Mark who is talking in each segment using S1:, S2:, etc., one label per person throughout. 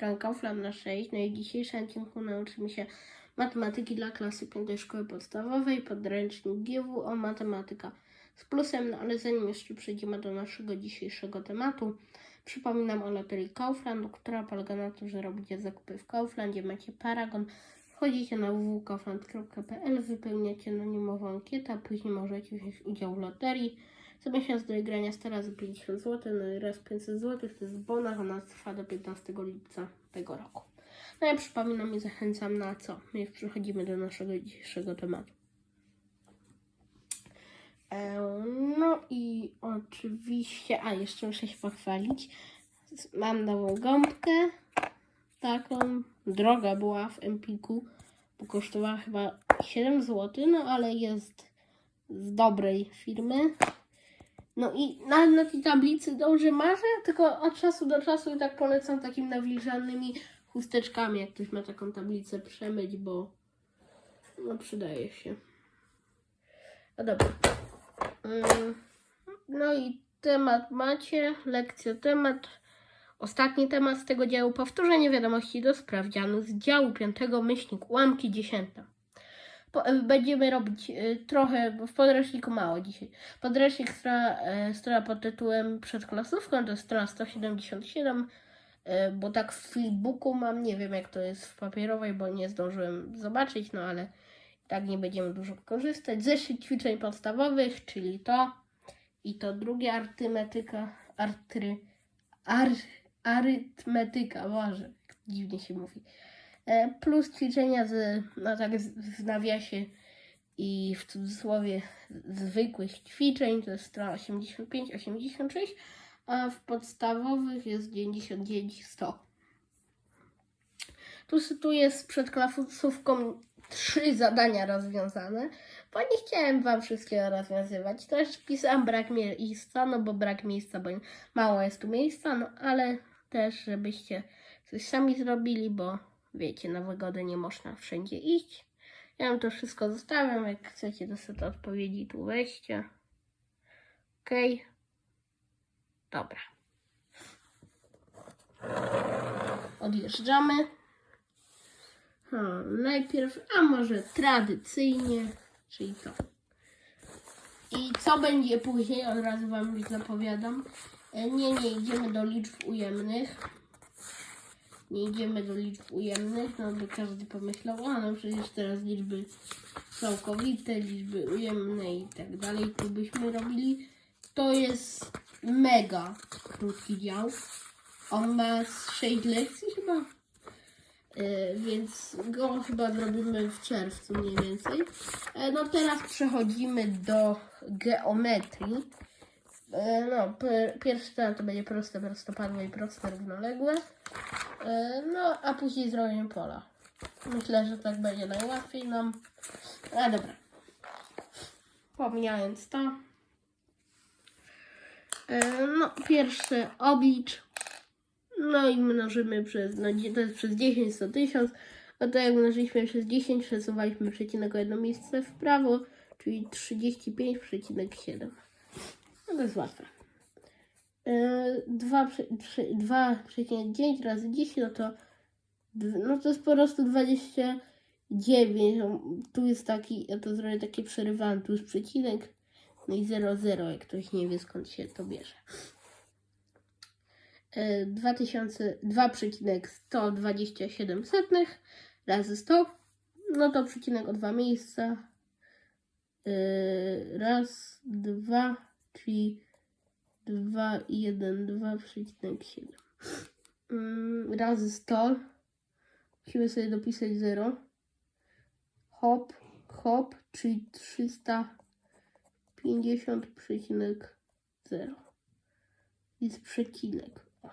S1: stron Kaufland na 6. No i w dzisiejszym odcinku nauczymy się matematyki dla klasy 5 szkoły podstawowej, podręcznik GWO Matematyka z plusem, no ale zanim jeszcze przejdziemy do naszego dzisiejszego tematu, przypominam o loterii Kaufland, która polega na tym, że robicie zakupy w Kauflandzie, macie paragon, wchodzicie na www.kaufland.pl, wypełniacie anonimową ankietę, później możecie wziąć udział w loterii. Co miesiąc do grania 100 razy 50 zł, no i raz 500 zł, to jest bonus, ona trwa do 15 lipca tego roku. No ja przypominam i zachęcam na co? My już przechodzimy do naszego dzisiejszego tematu. E, No i oczywiście, a jeszcze muszę się pochwalić. Mam nową gąbkę, taką. Droga była w Empiku, bo kosztowała chyba 7 zł, no ale jest z dobrej firmy. No i na, na tej tablicy dobrze marzę, tylko od czasu do czasu i tak polecam takimi nawilżanymi chusteczkami, jak ktoś ma taką tablicę przemyć, bo no przydaje się. No dobra. Mm, No i temat macie, lekcja temat. Ostatni temat z tego działu powtórzenie wiadomości do sprawdzianu z działu 5 myślnik ułamki dziesięta. Będziemy robić e, trochę, w podręczniku mało dzisiaj. Podręcznik strona, e, strona pod tytułem Przedklasówką to strona 177, e, bo tak w flipbooku mam, nie wiem jak to jest w papierowej, bo nie zdążyłem zobaczyć, no ale tak nie będziemy dużo korzystać. Zeszyt ćwiczeń podstawowych, czyli to i to drugie artymetyka, artry, ar, arytmetyka, jak dziwnie się mówi. E, plus ćwiczenia z, no tak w nawiasie i w cudzysłowie zwykłych ćwiczeń, to jest strona 85-86, a w podstawowych jest 99-100. Tu, tu jest przed klasówką trzy zadania rozwiązane, bo nie chciałem Wam wszystkiego rozwiązywać. Też pisałam brak miejsca, no bo brak miejsca, bo mało jest tu miejsca, no ale też, żebyście coś sami zrobili, bo wiecie, na wygodę nie można wszędzie iść. Ja wam to wszystko zostawiam, jak chcecie te odpowiedzi tu weźcie. Okej. Dobra. Odjeżdżamy. Hmm, najpierw, a może tradycyjnie, czyli to. I co będzie później, od razu Wam już zapowiadam. E, Nie, nie idziemy do liczb ujemnych. Nie idziemy do liczb ujemnych, no by każdy pomyślał, a no przecież teraz liczby całkowite, liczby ujemne i tak dalej, tu byśmy robili. To jest mega krótki dział. On ma z 6 lekcji chyba. E, więc go chyba zrobimy w czerwcu mniej więcej. E, no teraz przechodzimy do geometrii. E, no, pierwszy temat to będzie proste, prostopadłe i proste, równoległe. E, no, a później zrobimy pola. Myślę, że tak będzie najłatwiej nam. A dobra. Pomijając to. E, no, pierwsze oblicz. No i mnożymy przez, no to jest przez 10, 100 tysiąc. No to jak mnożyliśmy przez 10, przesuwaliśmy przecinek o jedno miejsce w prawo, czyli 35,7. No to jest łatwe. Yy, 2,9 razy 10, no to, no to jest po prostu 29. No, tu jest taki, ja to zrobię takie przerywane, tu jest przecinek, no i 0,0, jak ktoś nie wie skąd się to bierze. Yy, 2000 2,127 setnych razy 100, no to przecinek o dwa miejsca. Yy, raz, dwa, czyli 2 i 1, 2,7. Mm, razy 100. Musimy sobie dopisać 0. Hop, hop, czyli 350,0. Jest przecinek. O.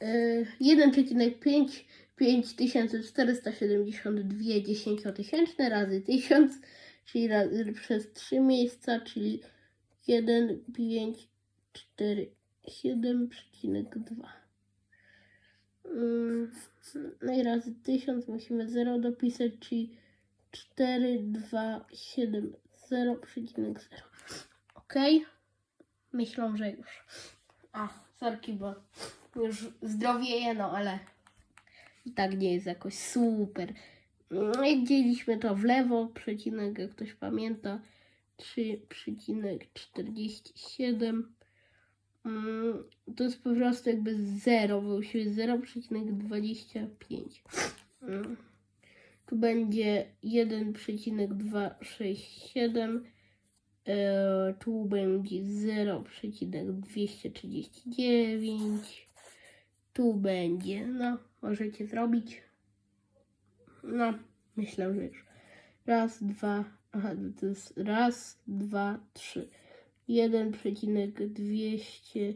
S1: Yy, 1,5 5472 dziesięciotysięczne razy 1000, czyli razy przez 3 miejsca, czyli 1, 5, 4, 7,2. Mm, No i razy 1000 musimy 0 dopisać, czyli 4, 2, 7, 0,0. Ok? Myślą, że już. A, sorki, bo już zdrowieje, no ale i tak nie jest jakoś super. No, dzieliśmy to w lewo, przecinek, jak ktoś pamięta, 3,47. Mm, To jest po prostu jakby 0, bo się 0,25. Mm. Tu będzie 1,267. E, tu będzie 0,239. Tu będzie, no, możecie zrobić. No, myślę, że już. Raz, dwa, aha, to jest raz, dwa, trzy. 1,200.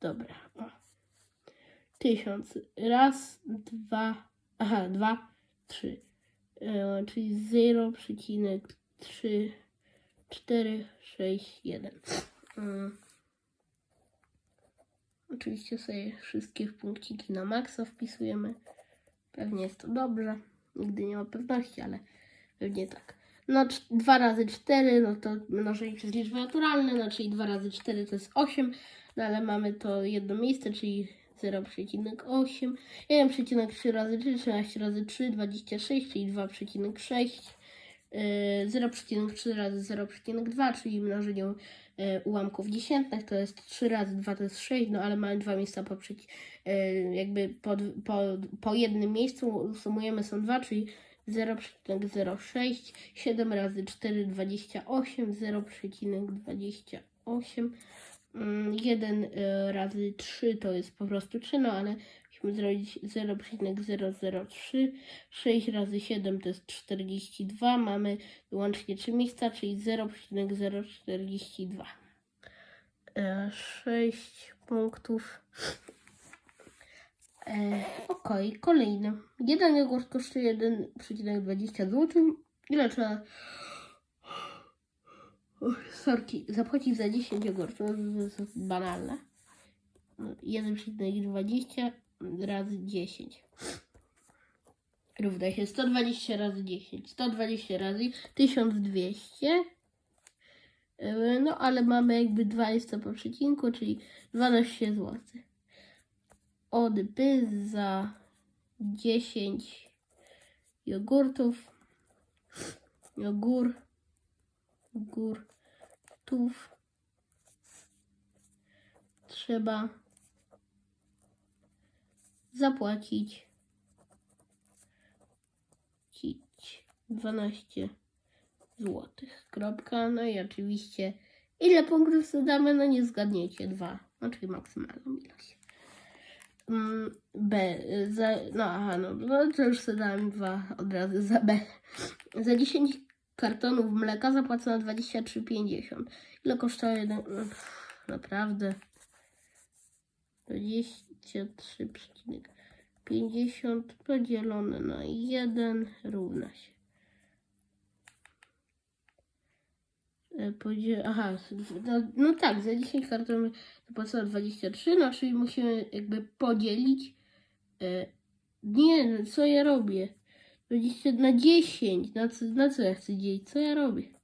S1: Dobra. O. Tysiąc. Raz, dwa, aha, dwa, trzy. E, czyli 0,3, 4, 6, 1. Mm. Oczywiście sobie wszystkie punkciki na maksa wpisujemy. Pewnie jest to dobrze. Nigdy nie ma pewności, ale pewnie tak. No 2 razy 4, no to mnożenie przez liczby naturalne, no czyli 2 razy 4 to jest 8, no ale mamy to jedno miejsce, czyli 0,8. 1,3 razy 3, 13 razy 3, 26, czyli 2,6. Yy, 0,3 razy 0,2, czyli mnożenie yy, ułamków dziesiętnych, to jest 3 razy 2 to jest 6, no ale mamy dwa miejsca po, yy, jakby po, po, po jednym miejscu sumujemy są 2, czyli 0,06, 7 razy 4, 28, 0,28, 1 y, razy 3 to jest po prostu 3, no ale musimy zrobić 0,003, 6 razy 7 to jest 42, mamy łącznie 3 miejsca, czyli 0,042. 6 punktów. E, Okej, kolejny. Jeden jogurt kosztuje 1,20 zł. Ile trzeba... Sorki, zapłacić za 10 jogurtów, to jest banalne. 1,20 razy 10 równa się 120 razy 10. 120 razy 1200. E, No ale mamy jakby dwa miejsca po przecinku, czyli 12 zł. Odby za 10 jogurtów. Jogurt. Jogurtów. Trzeba zapłacić cić 12 złotych. Kropka. No i oczywiście ile punktów sobie damy? No nie zgadniecie. Dwa. No czyli maksymalną ilość. Mm, B. Za, no aha, no, no to już sobie dałem dwa od razu za B. Za 10 kartonów mleka zapłacono 23,50. Ile kosztowało jeden? Naprawdę. 23,50 podzielone na 1 równa się. E. Aha, no, no tak, za 10 kartonów zapłacono 23, no czyli musimy jakby podzielić. E, nie, co ja robię? 20 na 10, na co, na co ja chcę dzielić? Co ja robię?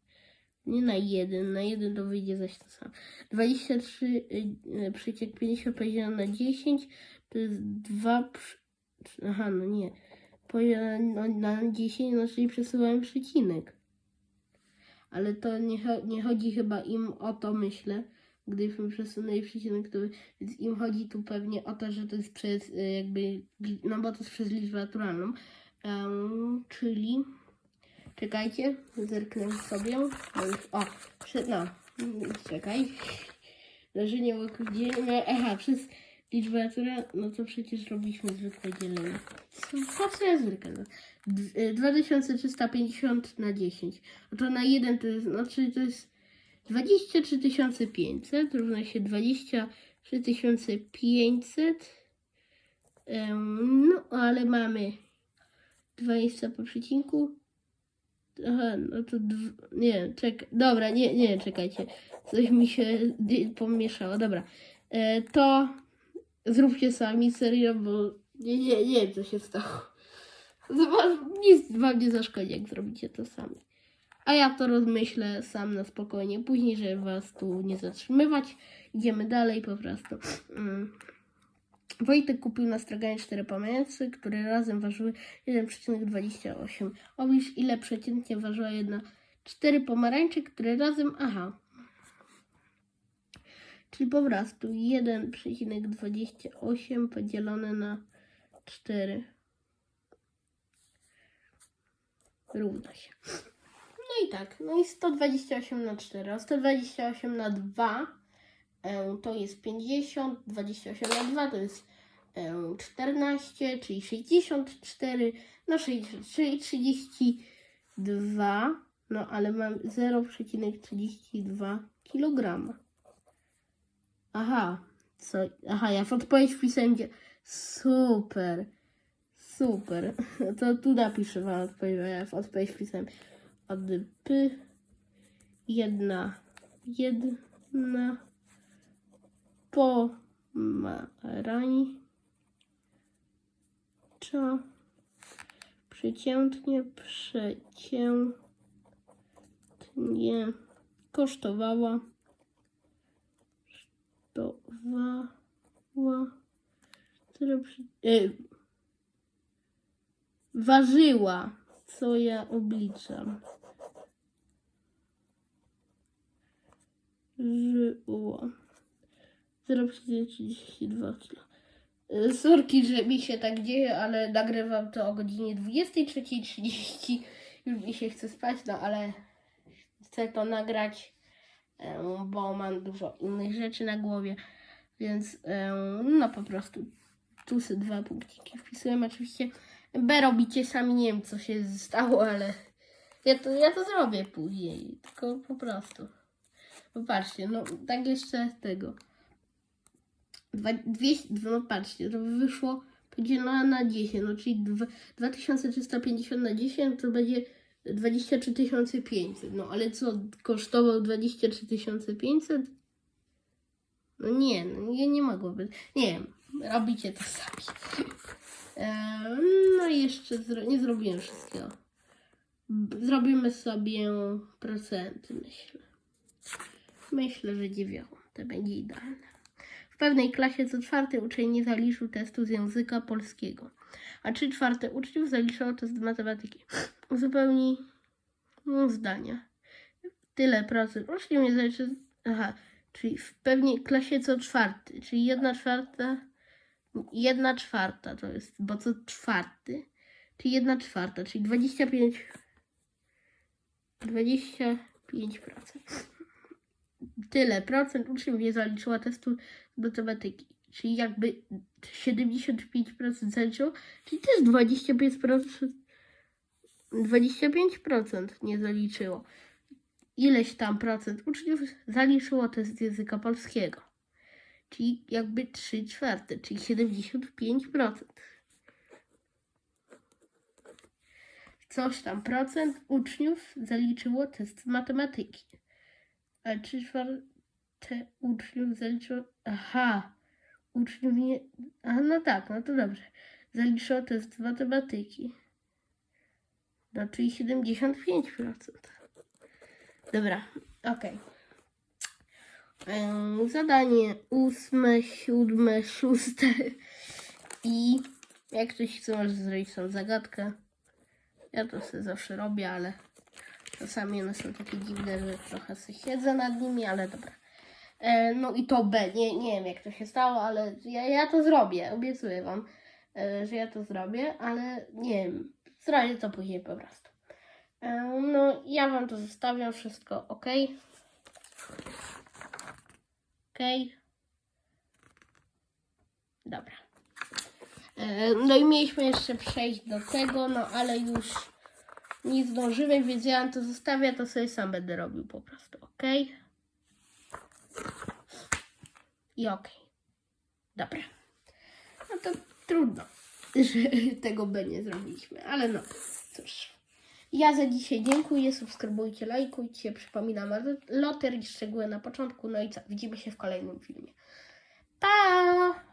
S1: Nie na 1, na 1 to wyjdzie zaś to samo. 23,50 podzielone na 10 to jest 2. przy- Aha, no nie. Podzielone na- na 10, no czyli przesuwałem przecinek. Ale to nie, nie chodzi chyba im o to, myślę. Gdybyśmy przesunęli przecinek, to więc im chodzi tu pewnie o to, że to jest przez y, jakby, no bo to jest przez liczbę naturalną. Em, czyli, czekajcie, zerknę sobie. No o, przy, no, czekaj. Mnożenie wokół dzielenia, aha, przez liczbę naturalną, no to przecież robiliśmy zwykłe dzielenie. Co ja zerkam? D- y, 2350 na 10. No to na 1 to jest, no czyli to jest 23 500 równa się 23 500. Em, no, ale mamy dwa miejsca po przecinku. Aha, no to nie, czekaj. Dobra, nie, nie, czekajcie. Coś mi się pomieszało. Dobra. E, to zróbcie sami, serio, bo nie, nie, nie wiem, co się stało. Zobacz, nic wam nie zaszkodzi, jak zrobicie to sami. A ja to rozmyślę sam na spokojnie później, żeby was tu nie zatrzymywać. Idziemy dalej po prostu. Mm. Wojtek kupił na straganie 4 pomarańcze, które razem ważyły 1,28. Obliż ile przeciętnie ważyła jedna 4 pomarańcze, które razem... Aha. Czyli po prostu 1,28 podzielone na 4 równa się. No i tak, no i 128 na 4, a 128 na 2 e, to jest 50, 28 na 2 to jest e, 14, czyli 64, no 60, czyli 32, no ale mam 0,32 kg. Aha, co, aha, ja w odpowiedź wpisałem, super, super, to tu napiszę wam odpowiedź, ja w odpowiedź wpisałem od p jedna jedna pomarańcza przeciętnie przeciętnie. Kosztowała. Kosztowała. Która przy, e, ważyła co ja obliczam. Żyło 0,32 kg. Y, Sorki, że mi się tak dzieje, ale nagrywam to o godzinie 23.30. Już mi się chce spać, no ale chcę to nagrać, em, bo mam dużo innych rzeczy na głowie, więc em, no po prostu tu sobie dwa punkciki wpisuję. Oczywiście B robicie sami, nie wiem co się stało, ale ja to, ja to zrobię później, tylko po prostu. Popatrzcie, no tak jeszcze tego. Dwa, 200, no patrzcie, to wyszło podzielone na 10, no czyli dwa- 2350 na 10 to będzie 23 500. No ale co, kosztował 23 500? No nie, no nie, nie mogłoby. Nie wiem, robicie to sami. Eee, no i jeszcze zro, nie zrobiłem wszystkiego. Zrobimy sobie procenty, myślę. Myślę, że dziewiąte będzie idealne. W pewnej klasie co czwarty uczeń nie zaliczył testu z języka polskiego, a trzy czwarte uczniów zaliczało test z matematyki. Uzupełnij no, zdania. Tyle procent uczniów nie zaliczy... Aha, czyli w pewnej klasie co czwarty, czyli jedna czwarta... Jedna czwarta to jest, bo co czwarty, czyli jedna czwarta, czyli 25... 25% tyle procent uczniów nie zaliczyła testu matematyki. Czyli jakby 75% zaliczyło, czyli też 25%, 25% nie zaliczyło. Ileś tam procent uczniów zaliczyło test języka polskiego. Czyli jakby 3 czwarte, czyli 75%. Coś tam procent uczniów zaliczyło test matematyki. A trzy czwarte uczniów zaliczyło. Aha, uczniów nie. A no tak, no to dobrze. Zaliczyło test matematyki. No, czyli 75%. Dobra, okej. Em, Zadanie ósme, siódme, szóste. I jak ktoś chce, może zrobić tą zagadkę. Ja to sobie zawsze robię, ale czasami one są takie dziwne, że trochę sobie siedzę nad nimi, ale dobra. E, no i to B. Nie, nie wiem, jak to się stało, ale ja, ja to zrobię. Obiecuję Wam, e, że ja to zrobię, ale nie wiem. Zrobię to później po prostu. E, no, ja Wam to zostawiam wszystko ok. Ok. Dobra. E, No i mieliśmy jeszcze przejść do tego, no ale już nie zdążyłem, więc ja to zostawię, to sobie sam będę robił po prostu, ok? I ok. Dobra. No to trudno, że tego by nie zrobiliśmy, ale no, cóż. Ja za dzisiaj dziękuję, subskrybujcie, lajkujcie, przypominam loterii szczegóły na początku, no i co, widzimy się w kolejnym filmie. Pa!